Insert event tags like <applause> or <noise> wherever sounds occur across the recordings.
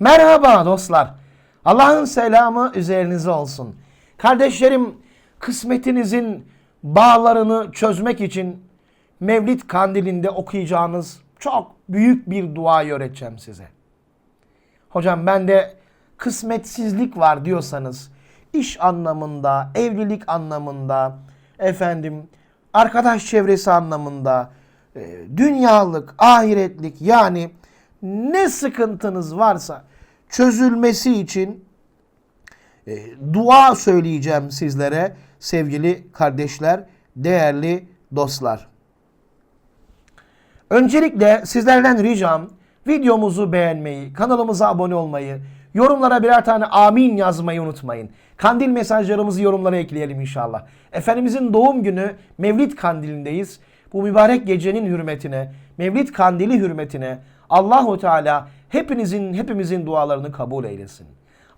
Merhaba dostlar. Allah'ın selamı üzerinize olsun. Kardeşlerim, kısmetinizin bağlarını çözmek için Mevlid kandilinde okuyacağınız çok büyük bir duayı öğreteceğim size. Hocam bende kısmetsizlik var diyorsanız iş anlamında, evlilik anlamında, efendim arkadaş çevresi anlamında, e, dünyalık, ahiretlik yani ne sıkıntınız varsa çözülmesi için e, dua söyleyeceğim sizlere sevgili kardeşler, değerli dostlar. Öncelikle sizlerden ricam videomuzu beğenmeyi, kanalımıza abone olmayı, yorumlara birer tane amin yazmayı unutmayın. Kandil mesajlarımızı yorumlara ekleyelim inşallah. Efendimizin doğum günü Mevlid kandilindeyiz. Bu mübarek gecenin hürmetine, Mevlid kandili hürmetine Allahu Teala hepinizin hepimizin dualarını kabul eylesin.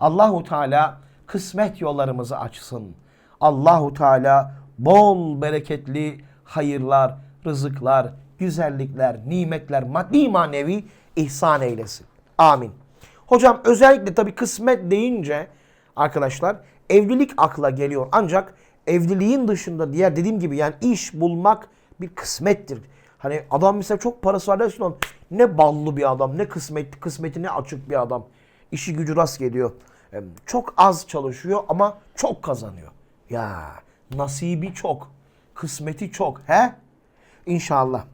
Allahu Teala kısmet yollarımızı açsın. Allahu Teala bol bereketli hayırlar, rızıklar, güzellikler, nimetler, maddi manevi ihsan eylesin. Amin. Hocam özellikle tabii kısmet deyince arkadaşlar evlilik akla geliyor. Ancak evliliğin dışında diğer dediğim gibi yani iş bulmak bir kısmettir. Hani adam mesela çok parası var lan, ne ballı bir adam, ne kısmetli, kısmeti ne açık bir adam. İşi gücü rast geliyor. Em, Çok az çalışıyor ama çok kazanıyor. Ya nasibi çok, kısmeti çok. He? İnşallah.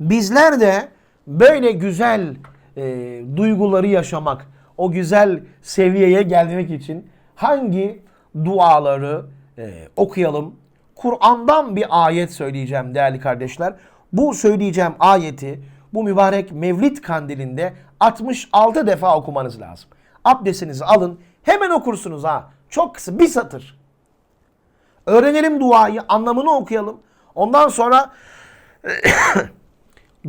Bizler de böyle güzel e, duyguları yaşamak, o güzel seviyeye gelmek için hangi duaları e, okuyalım? Kur'an'dan bir ayet söyleyeceğim değerli kardeşler. Bu söyleyeceğim ayeti bu mübarek Mevlid kandilinde 66 defa okumanız lazım. Abdestinizi alın hemen okursunuz ha. Çok kısa bir satır. Öğrenelim duayı, anlamını okuyalım. Ondan sonra <coughs>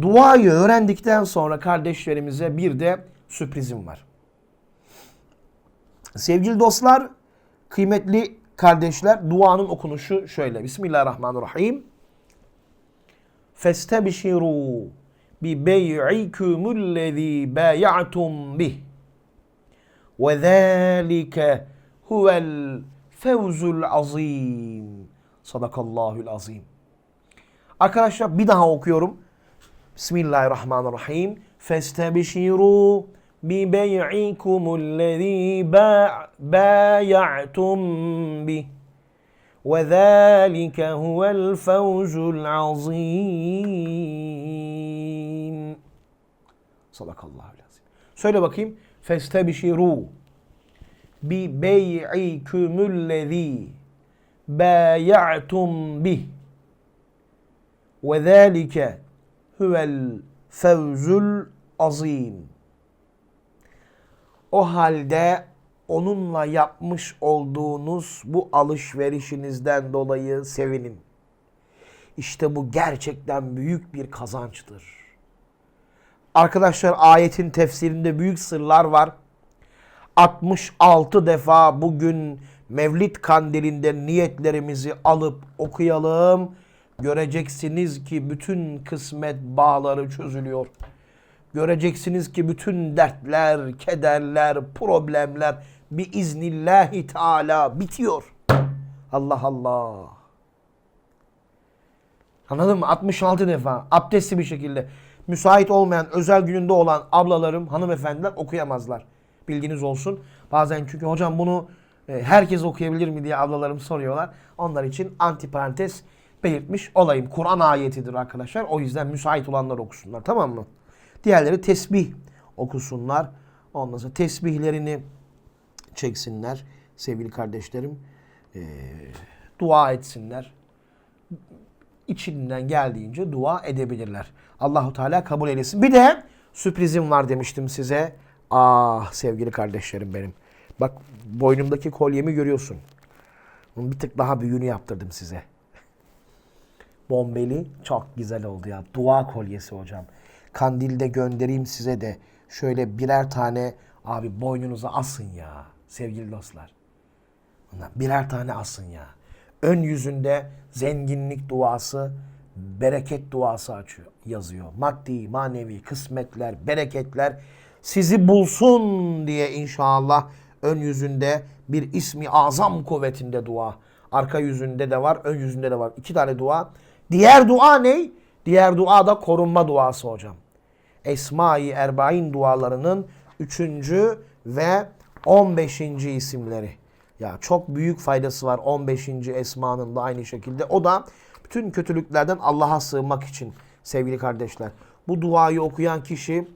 duayı öğrendikten sonra kardeşlerimize bir de sürprizim var. Sevgili dostlar, kıymetli kardeşler, duanın okunuşu şöyle. Bismillahirrahmanirrahim. Festebşiru bi bey'ikumullezî bâya'tum bih. Ve zâlike huvel fevzul azim. Sadakallahul azim. Arkadaşlar bir daha okuyorum. Bismillahirrahmanirrahim. Festebşiru bi bey'ikumullezî bâya'tum bih. Ve zâlike huvel fevzul azim. Sadakallahul azim. Söyle bakayım. Festebşiru bi bey'ikumullezî bâya'tum bih. Ve zâlike huvel fevzul azim. O halde onunla yapmış olduğunuz bu alışverişinizden dolayı sevinin. İşte bu gerçekten büyük bir kazançtır. Arkadaşlar ayetin tefsirinde büyük sırlar var. 66 defa bugün Mevlid kandilinde niyetlerimizi alıp okuyalım. Göreceksiniz ki bütün kısmet bağları çözülüyor. Göreceksiniz ki bütün dertler, kederler, problemler bir iznillahi teala bitiyor. Allah Allah. Anladın mı? 66 defa abdestli bir şekilde müsait olmayan özel gününde olan ablalarım, hanımefendiler okuyamazlar. Bilginiz olsun. Bazen çünkü hocam bunu e, herkes okuyabilir mi diye ablalarım soruyorlar. Onlar için antiparantez belirtmiş olayım. Kur'an ayetidir arkadaşlar. O yüzden müsait olanlar okusunlar. Tamam mı? Diğerleri tesbih okusunlar. Ondan sonra tesbihlerini çeksinler sevgili kardeşlerim. E, dua etsinler. İçinden geldiğince dua edebilirler. Allahu Teala kabul eylesin. Bir de sürprizim var demiştim size. Ah sevgili kardeşlerim benim. Bak boynumdaki kolyemi görüyorsun. Bunun bir tık daha büyüğünü yaptırdım size. Bombeli çok güzel oldu ya. Dua kolyesi hocam. Kandilde göndereyim size de şöyle birer tane abi boynunuza asın ya sevgili dostlar. Birer tane asın ya. Ön yüzünde zenginlik duası, bereket duası açıyor, yazıyor. Maddi, manevi kısmetler, bereketler sizi bulsun diye inşallah ön yüzünde bir ismi azam kuvvetinde dua. Arka yüzünde de var, ön yüzünde de var. İki tane dua. Diğer dua ne? Diğer dua da korunma duası hocam. Esma-i Erbain dualarının 3. ve 15. isimleri. Ya çok büyük faydası var 15. esmanın da aynı şekilde. O da bütün kötülüklerden Allah'a sığınmak için sevgili kardeşler. Bu duayı okuyan kişi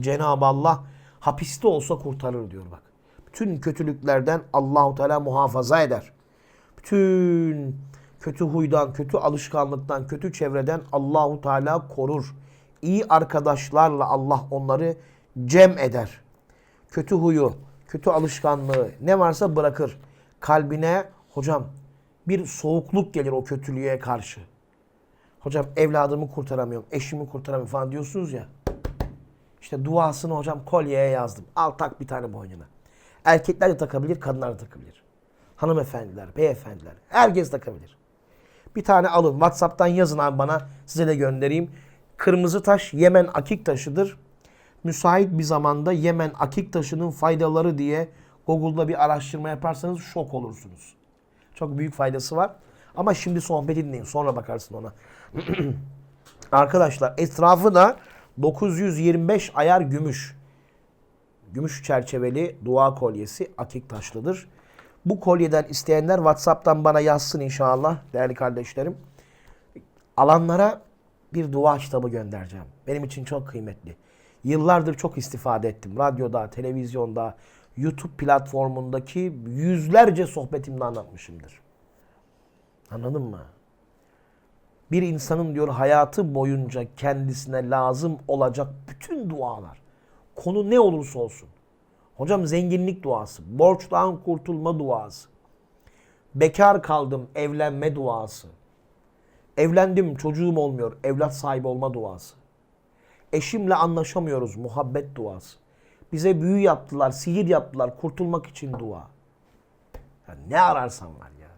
Cenab-ı Allah hapiste olsa kurtarır diyor bak. Bütün kötülüklerden Allahu Teala muhafaza eder. Bütün kötü huydan, kötü alışkanlıktan, kötü çevreden Allahu Teala korur. İyi arkadaşlarla Allah onları cem eder. Kötü huyu, kötü alışkanlığı ne varsa bırakır. Kalbine hocam bir soğukluk gelir o kötülüğe karşı. Hocam evladımı kurtaramıyorum, eşimi kurtaramıyorum falan diyorsunuz ya. İşte duasını hocam kolyeye yazdım. Al tak bir tane boynuna. Erkekler de takabilir, kadınlar da takabilir. Hanımefendiler, beyefendiler. Herkes takabilir. Bir tane alın. Whatsapp'tan yazın abi bana. Size de göndereyim. Kırmızı taş Yemen akik taşıdır. Müsait bir zamanda Yemen akik taşının faydaları diye Google'da bir araştırma yaparsanız şok olursunuz. Çok büyük faydası var. Ama şimdi sohbeti dinleyin. Sonra bakarsın ona. <clears throat> Arkadaşlar etrafı da 925 ayar gümüş. Gümüş çerçeveli dua kolyesi akik taşlıdır. Bu kolyeden isteyenler WhatsApp'tan bana yazsın inşallah değerli kardeşlerim. Alanlara bir dua kitabı göndereceğim. Benim için çok kıymetli. Yıllardır çok istifade ettim. Radyoda, televizyonda, YouTube platformundaki yüzlerce sohbetimde anlatmışımdır. Anladın mı? Bir insanın diyor hayatı boyunca kendisine lazım olacak bütün dualar. Konu ne olursa olsun. Hocam zenginlik duası, borçtan kurtulma duası, bekar kaldım evlenme duası, evlendim çocuğum olmuyor evlat sahibi olma duası, eşimle anlaşamıyoruz muhabbet duası, bize büyü yaptılar, sihir yaptılar kurtulmak için dua. Ya ne ararsan var ya.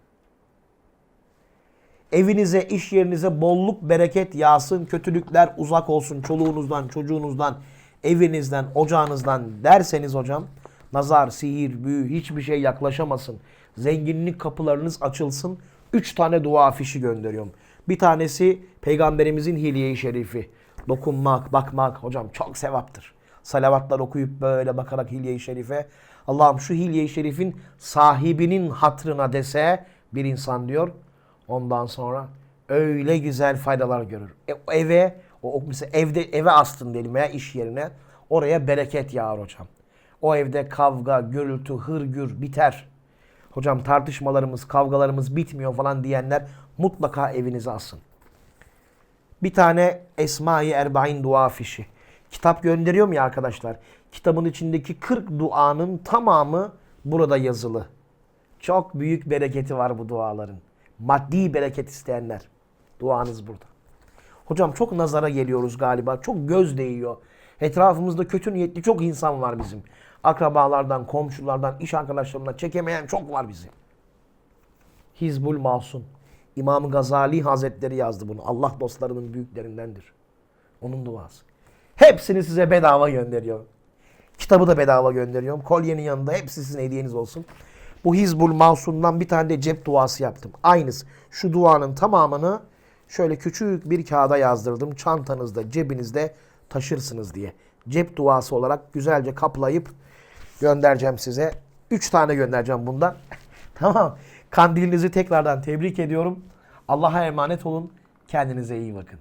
Evinize, iş yerinize bolluk, bereket yağsın, kötülükler uzak olsun çoluğunuzdan, çocuğunuzdan, evinizden, ocağınızdan derseniz hocam, nazar, sihir, büyü hiçbir şey yaklaşamasın. Zenginlik kapılarınız açılsın. Üç tane dua afişi gönderiyorum. Bir tanesi Peygamberimizin hilye-i şerifi. Dokunmak, bakmak hocam çok sevaptır. Salavatlar okuyup böyle bakarak hilye-i şerife. Allah'ım şu hilye-i şerifin sahibinin hatrına dese bir insan diyor. Ondan sonra öyle güzel faydalar görür. E, eve, o mesela evde eve astın diyelim veya iş yerine oraya bereket yağar hocam. O evde kavga, gürültü, hırgür biter. Hocam tartışmalarımız, kavgalarımız bitmiyor falan diyenler mutlaka evinize asın. Bir tane Esma-i Erbain dua fişi. Kitap gönderiyorum ya arkadaşlar. Kitabın içindeki 40 duanın tamamı burada yazılı. Çok büyük bereketi var bu duaların. Maddi bereket isteyenler. Duanız burada. Hocam çok nazara geliyoruz galiba. Çok göz değiyor. Etrafımızda kötü niyetli çok insan var bizim. Akrabalardan, komşulardan, iş arkadaşlarından çekemeyen çok var bizim. Hizbul Masum. İmam Gazali Hazretleri yazdı bunu. Allah dostlarının büyüklerindendir. Onun duası. Hepsini size bedava gönderiyorum. Kitabı da bedava gönderiyorum. Kolyenin yanında hepsi sizin hediyeniz olsun. Bu Hizbul Masum'dan bir tane de cep duası yaptım. Aynısı. Şu duanın tamamını şöyle küçük bir kağıda yazdırdım. Çantanızda, cebinizde taşırsınız diye. Cep duası olarak güzelce kaplayıp göndereceğim size. Üç tane göndereceğim bundan. <laughs> tamam. Kandilinizi tekrardan tebrik ediyorum. Allah'a emanet olun. Kendinize iyi bakın.